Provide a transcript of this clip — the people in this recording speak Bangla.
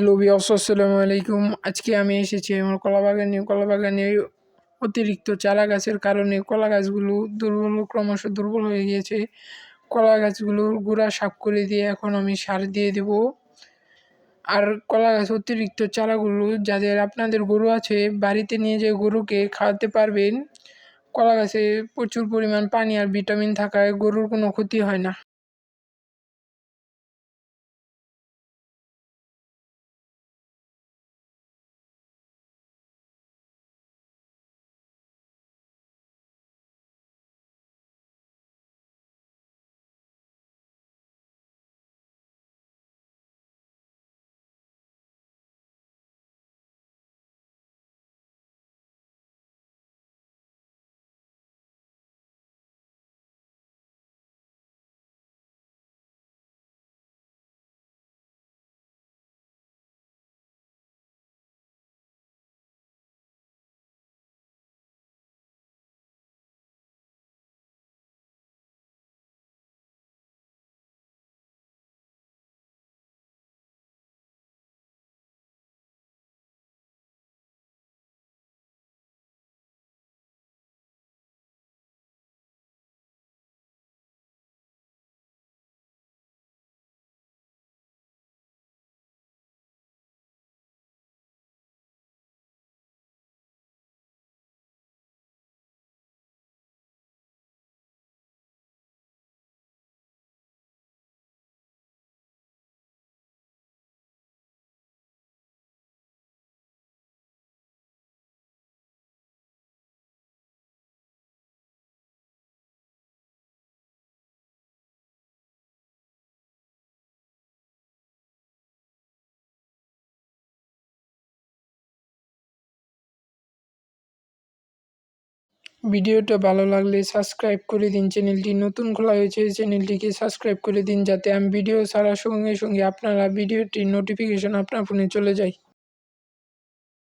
হ্যালো বিয়স আসসালামু আলাইকুম। আজকে আমি এসেছি আমার কলা বাগানে কলা বাগানে অতিরিক্ত চারা গাছের কারণে কলা গাছগুলো দুর্বল, ক্রমশ দুর্বল হয়ে গিয়েছে। কলা গাছগুলোর গোড়া সাফ করে দিয়ে এখন আমি সার দিয়ে দেব। আর কলা গাছ অতিরিক্ত চারাগুলো যাদের আপনাদের গরু আছে, বাড়িতে নিয়ে যে গরুকে খাওয়াতে পারবেন। কলা গাছে প্রচুর পরিমাণ পানি আর ভিটামিন থাকায় গরুর কোনো ক্ষতি হয় না। ভিডিওটা ভালো লাগলে সাবস্ক্রাইব করে দিন। চ্যানেলটি নতুন খোলা হয়েছে, চ্যানেলটিকে সাবস্ক্রাইব করে দিন, যাতে আমি ভিডিও ছাড়ার সঙ্গে সঙ্গে আপনারা ভিডিওটির নোটিফিকেশন আপনার ফোনে চলে যায়।